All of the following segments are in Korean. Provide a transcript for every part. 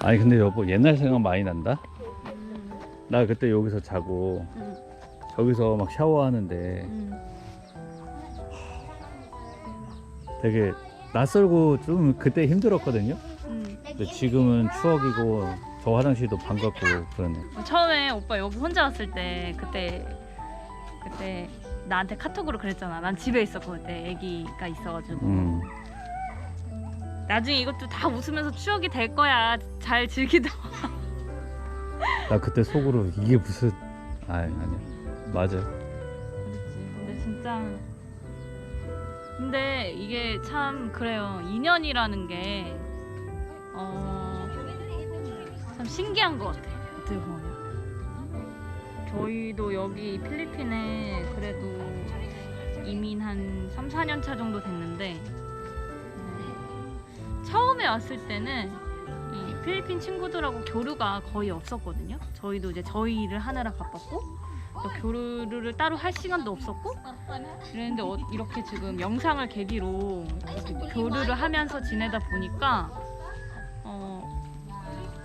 아니 근데 여보 옛날 생각 많이 난다. 나 그때 여기서 자고 응. 저기서 막 샤워하는데 응. 되게 낯설고 좀 그때 힘들었거든요. 응. 근데 지금은 추억이고 저 화장실도 반갑고 그러네. 처음에 오빠 여기 혼자 왔을 때 그때 그때 나한테 카톡으로 그랬잖아. 난 집에 있었고 그때 아기가 있어가지고 음. 나중에 이것도 다 웃으면서 추억이 될 거야. 잘 즐기다. 나 그때 속으로 이게 무슨 아 아니야 맞아. 그렇지. 근데 진짜 근데 이게 참 그래요. 인연이라는 게 어, 참 신기한 것 같아. 어떻게 보면. 저희도 여기 필리핀에 그래도 이민 한 3, 4년 차 정도 됐는데 음, 처음에 왔을 때는 이 필리핀 친구들하고 교류가 거의 없었거든요. 저희도 이제 저희 일을 하느라 바빴고 또 교류를 따로 할 시간도 없었고 그랬는데 어- 이렇게 지금 영상을 계기로 이렇게 교류를 하면서 지내다 보니까 어,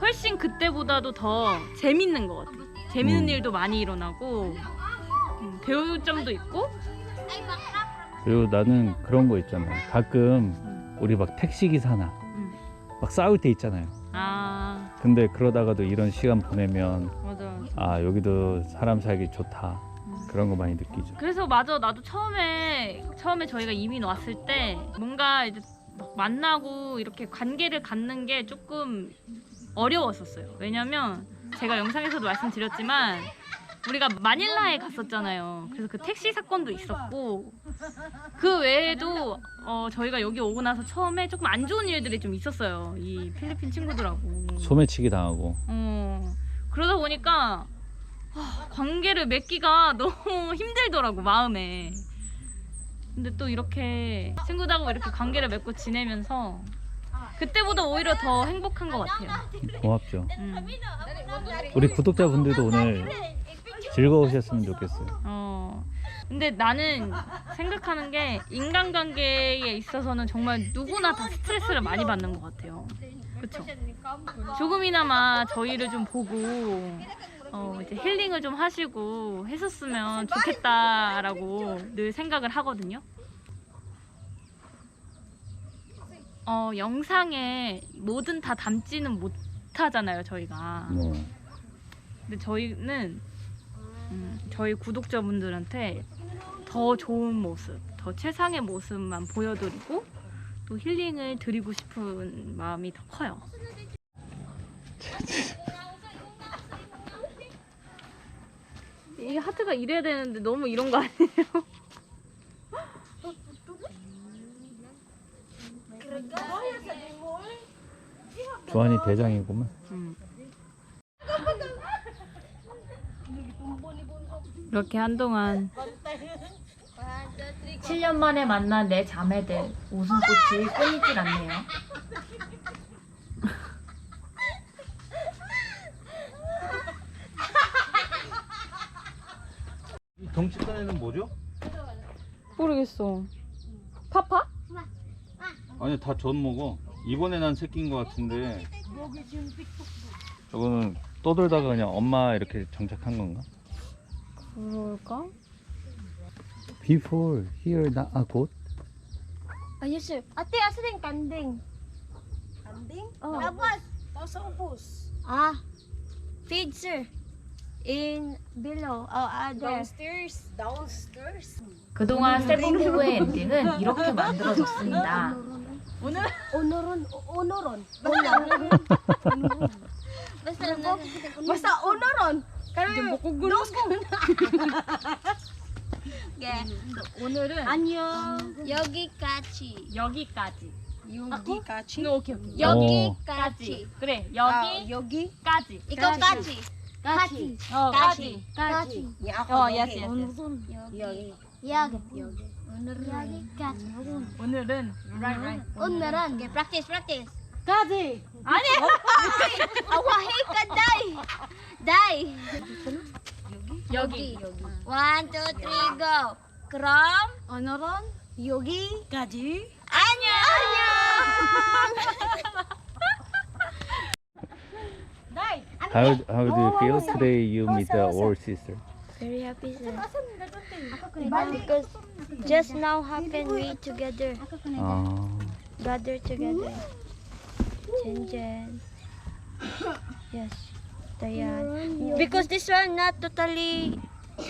훨씬 그때보다도 더 재밌는 것 같아. 재밌는 음. 일도 많이 일어나고 음, 배울 점도 있고 그리고 나는 그런 거 있잖아. 가끔 음, 우리 막 택시 기사나 음. 막 싸울 때 있잖아요. 아 근데 그러다가도 이런 시간 보내면 맞아. 아 여기도 사람 살기 좋다 음. 그런 거 많이 느끼죠. 그래서 맞아 나도 처음에 처음에 저희가 이민 왔을 때 뭔가 이제 막 만나고 이렇게 관계를 갖는 게 조금 어려웠었어요. 왜냐면 제가 영상에서도 말씀드렸지만 우리가 마닐라에 갔었잖아요. 그래서 그 택시 사건도 있었고 그 외에도 어, 저희가 여기 오고 나서 처음에 조금 안 좋은 일들이 좀 있었어요. 이 필리핀 친구들하고. 소매치기 당하고 어, 그러다 보니까 아, 관계를 맺기가 너무 힘들더라고 마음에. 근데 또 이렇게 친구들하고 이렇게 관계를 맺고 지내면서 그때보다 오히려 더 행복한 것 같아요. 고맙죠. 음. 우리 구독자분들도 오늘 즐거우셨으면 좋겠어요. 어. 근데 나는 생각하는 게 인간관계에 있어서는 정말 누구나 다 스트레스를 많이 받는 것 같아요. 그렇죠? 조금이나마 저희를 좀 보고 어, 이제 힐링을 좀 하시고 했었으면 좋겠다라고 늘 생각을 하거든요. 어, 영상에 뭐든 다 담지는 못하잖아요, 저희가. 뭐 근데 저희는 음, 저희 구독자분들한테 더 좋은 모습, 더 최상의 모습만 보여드리고 또 힐링을 드리고 싶은 마음이 더 커요. 이 하트가 이래야 되는데 너무 이런 거 아니에요? 조한이 대장이구만. 음. 이렇게 한동안 7년 만에 만난 내 자매들 웃음꽃이 끊이질 않네요. 이 덩치가에는 뭐죠? 모르겠어. 파파? 아니 다 전 먹어. 이번에 난 새끼인 것 같은데. 저거는 떠돌다가 그냥 엄마 이렇게 정착한 건가? 그럴까? Before here na a goat. Ayos sir. Ate, asa din kanding? Kanding? Oh. Tapos? Tapos Ah. Feed sir. In below. Oh, ah, there. Downstairs. Downstairs. 그동안 세븐부부의 엔딩은 이렇게 만들어졌습니다. 오늘은 오늘은 오늘은. Basta basta 오늘은. Kami makugulos ko na. 오늘은 안녕. 여기까지. 여기까지. 여기까지. 오케이 오케이. 여기까지. 그래 아, 여기까지. 여기. 이거까지. 까지. 어 까지. 까지. 까지. 어 예스 예스. 여기. 여기. 여기. 오늘은 여기까지. 오늘은 right right. 오늘은 practice practice. 까지. 아니. 아와해 까 다이. 다이. 여기. One, two, three, go. 그럼 오늘은 여기까지. 안녕. 안녕. How how do you feel today? You meet the old sister. Very happy, sir. Because just now happened we together, 아, gather together. Jen. Yes. Dayan. Because this one not totally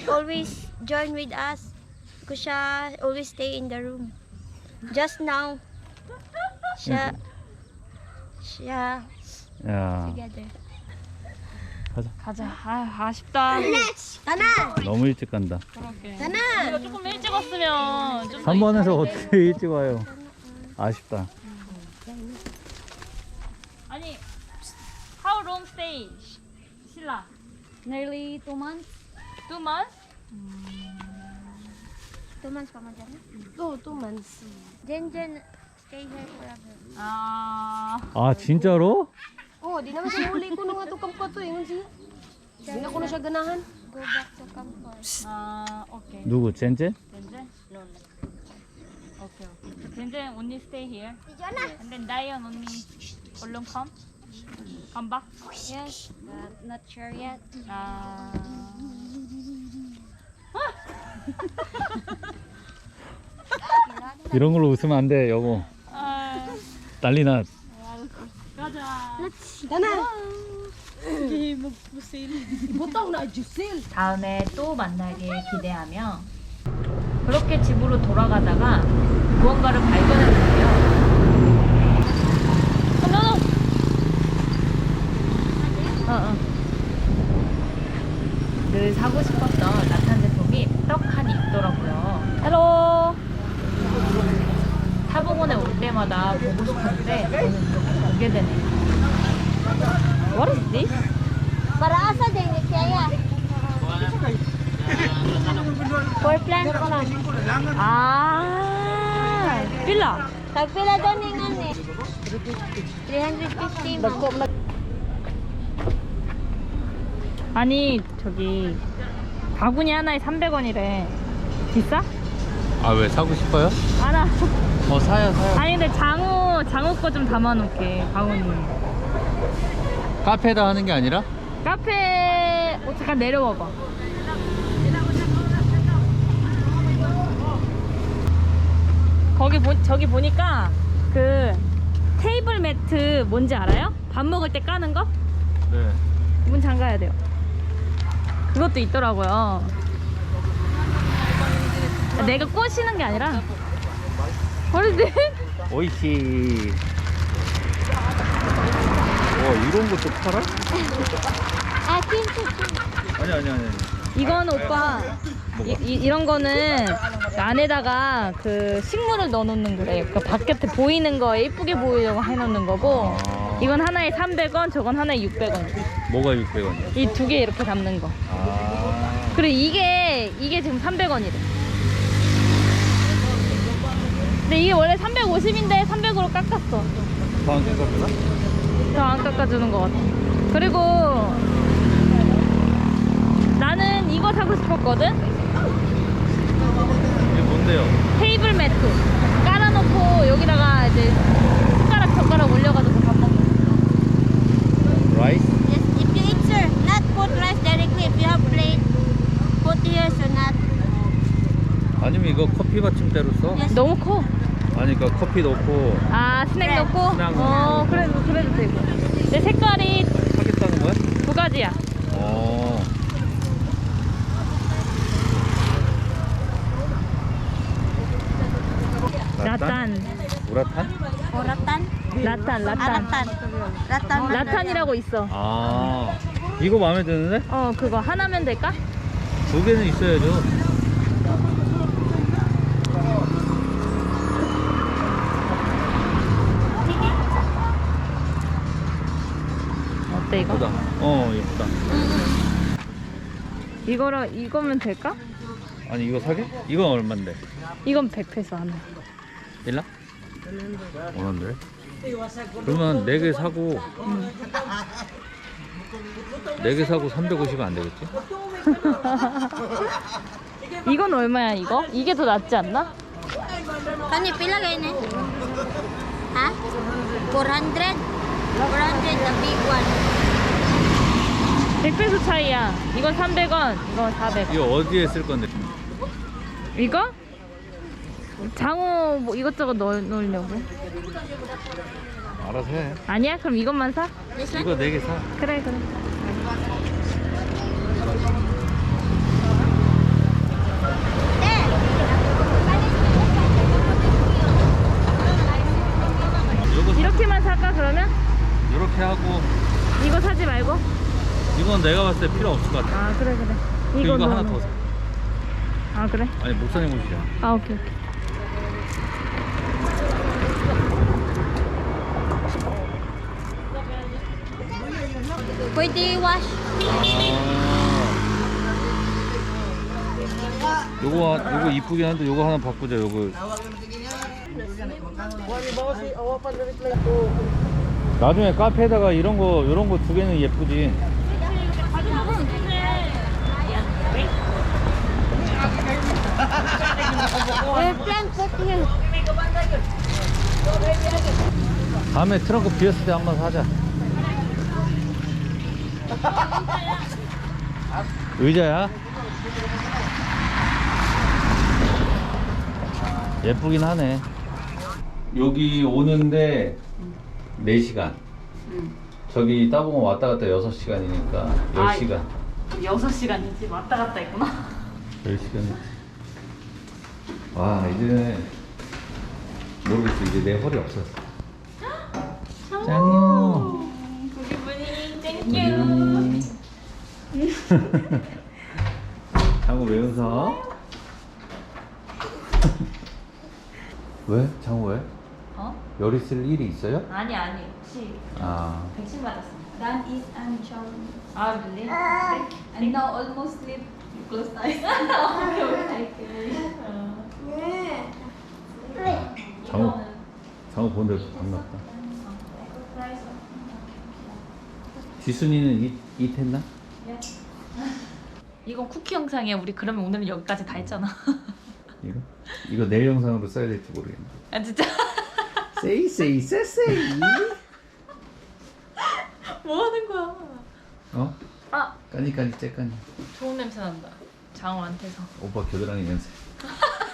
always join with us. Because siya always stay in the room. Just now, siya, siya 야, together. 가자. 아 아쉽다. Tana! 너무 일찍 간다. 그러게. 우리가 조금 일찍 왔으면 좀 더 3번에서 있었는데. 어떻게 일찍 와요? 아쉽다. 아니 how long stay 신라 Nearly two months. two months Two months pa man dyan? Two, two months. Jen Jen, stay here forever. 아 아 진짜로? Oh, di naman siya huli ko nung ato kampo to, ingon siya. Di na ko na siya ganahan. Go back to comfort. 아, 오케이 누구 젠젠? 젠젠 오케이 오케이 젠젠 only stay here and then Dion only 얼른 come come back Yes, but not sure yet. 아 이런 걸로 웃으면 안 돼, 여보. 아, 난리 나. 가자 Ibutaw na, Jusil. 다음에 또 만나길 기대하며 그렇게 집으로 돌아가다가 무언가를 발견했는데 어, 어. 늘 사고 싶었던 나탄 제품이 떡 하니 있더라고요. hello 타봉원에 올 때마다 보고 싶었는데 오늘 이렇게 보게 되네요. what is this din Kaya? For plant ko lang. 아 빌라 Tagpila daw ni nga ni. 350 man. 아니 저기 바구니 하나에 300원이래 비싸? 아 왜 사고 싶어요? 알아 어 사요 사요. 아니 근데 장우 장우 거 좀 담아놓게 바구니 카페에다 하는 게 아니라? 카페 어, 잠깐 내려와봐 거기 보, 저기 보니까 그 테이블 매트 뭔지 알아요? 밥 먹을 때 까는 거? 네. 문 잠가야 돼요 그것도 있더라고요 내가 꼬시는 게 아니라 버리지 오이시. 와 이런 것도 팔아? Ah, kin 아니 아니 아니. 이건 오빠 이, 이, 이런 거는 안에다가 그 식물을 넣어놓는 거래요. 그 바깥에 보이는 거 예쁘게 보이려고 해놓는 거고 아. 이건 하나에 300원, 저건 하나에 600원. 뭐가 600원이야? 이 두 개 이렇게 담는 거. 아. 그리고 이게 이게 지금 300원이래. 근데 이게 원래 350인데 300으로 깎았어. 다음 생각보다? 더안 깎아주는 것 같아. 그리고 나는 이거 사고 싶었거든. 이게 뭔데요? 테이블 매트 깔아놓고 여기다가 이제 숟가락 젓가락 올려가지고 밥 먹는 거. 라이스? Yes, if you eat, sir, not put rice directly. If you have plate, so not. 아니면 이거 커피 받침대로 써? 너무 커. 아니 그러니까 커피 넣고 아 스낵 넣고? 스낵 어 그래도 그래도 되고. 내 색깔이 하겠다는 거야? 두 가지야. 어. 라탄. 우라탄? Oratan? 라탄 라탄. Aratan. Ratan. 라탄이라고 있어. 아 이거 마음에 드는데? 어 그거 하나면 될까? 두 개는 있어야죠. 어때 이거? 예쁘다. 어 예쁘다. 이거라 이거면 될까? 아니 이거 사게? 이건 얼마인데? 이건 100페소 하나. 일라? 원한데? 그러면 네 개 사고 네개 사고 350원 안 되겠지? 이건 얼마야 이거? 이게 더 낫지 않나? Kani pila kayo ni? Ha? 400? 400 the big one. 100페소 차이야. 이건 300원, 이건 400원. 이거 어디에 쓸 건데? 이거? 장어 뭐 이것저것 넣, 넣으려고. 알아서 해. 아니야? 그럼 이것만 사? 이거 네 개 사. 그래, 그래. 이렇게만 살까, 그러면? 이렇게 하고 이거 사지 말고? 이건 내가 봤을 때 필요 없을 것 같아. 아, 그래, 그래. 이거, 이거 하나. 더 사. 아, 그래? 아니 목사님 옷이잖아. 아, 오케이, 오케이. Pwede wash. 아. 요거 하- 요거 이쁘긴 한데 요거 하나 바꾸자. 요거. 나중에 카페에다가 이런 거 이런 거 두 개는 예쁘지. Plant put here. 다음에 트렁크 비었을 때 한 번 사자. 의자야? 예쁘긴 하네. 여기 오는데 4시간. 저기 따봉은 왔다 갔다 6시간이니까 10시간. 6시간이지. 왔다 갔다 했구나. 10시간. 와, 이제는 모르겠어. 이제 내 허리 없었어. 짱이요. 구기분이 음. 장우 왜 웃어? 왜? 장우 왜? 어? 열이 쓸 일이 있어요? 아니, 아니. 혹시 아, 백신 맞았습니다. Dan is and Sean. 아, really? And now almost sleep. Close eyes. 장우, 장우 보는데 반갑다. 지순이는 이, 이 했나? 이건 쿠키 영상이야. 우리 그러면 오늘은 여기까지 다 했잖아. 이거? 이거 내일 영상으로 써야 될지 모르겠네. 아, 진짜. 세이 세이 세세이. 뭐 하는 거야? 어? 아, 까니 까니 째까니. 좋은 냄새 난다. 장어한테서. 오빠 겨드랑이 냄새.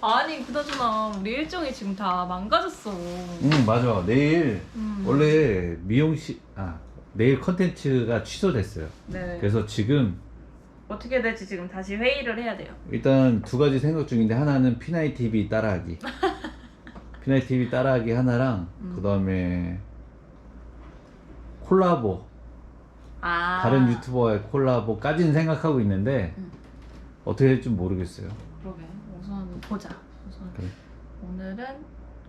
아니, 그나저나 우리 일정이 지금 다 망가졌어. 응 맞아 내일 음. 원래 미용실 아 내일 컨텐츠가 취소됐어요 네. 그래서 지금 어떻게 될지 지금 다시 회의를 해야 돼요. 일단 두 가지 생각 중인데 하나는 피나이 TV 따라하기 피나이 TV 따라하기 하나랑 음. 그 다음에 콜라보 아. 다른 유튜버의 콜라보까지는 생각하고 있는데 음. 어떻게 될지 모르겠어요 그러게. 우선 보자. 우선 그래. 오늘은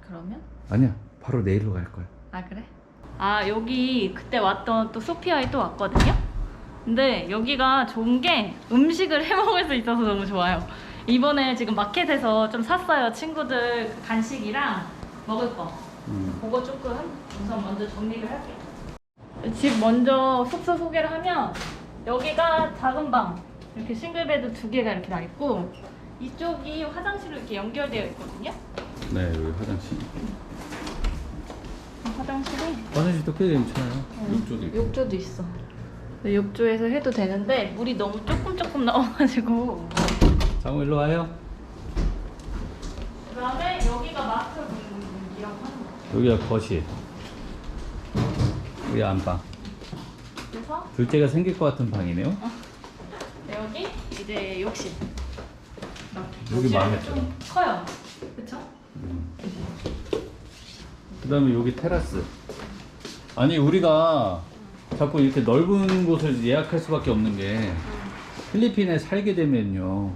그러면 아니야 바로 내일로 갈 거야 아 그래? 아 여기 그때 왔던 또 소피아에 또 왔거든요. 근데 여기가 좋은 게 음식을 해 먹을 수 있어서 너무 좋아요. 이번에 지금 마켓에서 좀 샀어요. 친구들 그 간식이랑 먹을 거. 음. 그거 조금 우선 먼저 정리를 할게요. 집 먼저 숙소 소개를 하면 여기가 작은 방 이렇게 싱글베드 두 개가 이렇게 나 있고 이쪽이 화장실로 이렇게 연결되어 있거든요. 네 여기 화장실 화장실이 화장실도 꽤 괜찮아요. 욕조도 있고. 욕조도 있어. 네, 욕조에서 해도 되는데 물이 너무 조금 조금 나와가지고. 장우 일로 와요. 그다음에 여기가 마스터 룸이라고 하는 거. 여기가 거실. 여기 안방. 그래서? 둘째가 생길 것 같은 방이네요. 여기 이제 욕실. 여기 마음에 좀 커요. 그쵸? 그 다음에 여기 테라스 아니 우리가 자꾸 이렇게 넓은 곳을 예약할 수밖에 없는 게 필리핀에 살게 되면요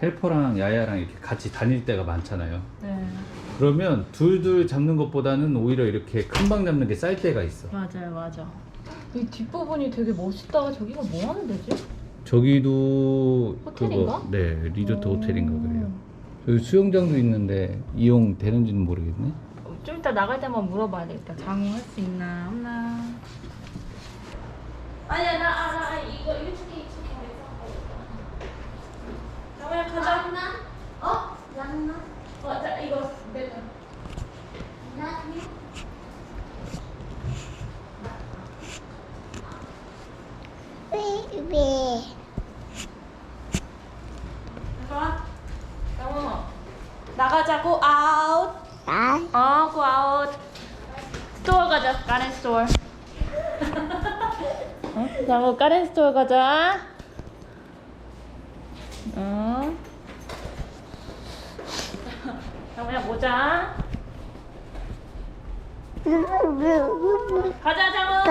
헬퍼랑 야야랑 이렇게 같이 다닐 때가 많잖아요 네. 그러면 둘둘 잡는 것보다는 오히려 이렇게 큰 방 잡는 게 쌀 때가 있어 맞아요, 맞아. 이 뒷부분이 되게 멋있다. 저기가 뭐 하는 데지? 저기도 호텔인가? 그거 네 리조트 오. 호텔인가 그래요 여기 수영장도 있는데 이용되는지는 모르겠네 어, 좀 이따 나갈 때만 물어봐야 되겠다. 장어 할 수 있나 없나. 아니야 나 알아 아, 이거 이렇게 이렇게 장어야 가자. 나 어? 양나? 어 자, 이거 내가. 나 왜? 왜? 가자. 가렌 스토어. 어? 나고 가렌 스토어 가자. 어. 정우야 모자. 가자 정우.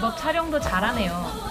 제법 촬영도 잘하네요.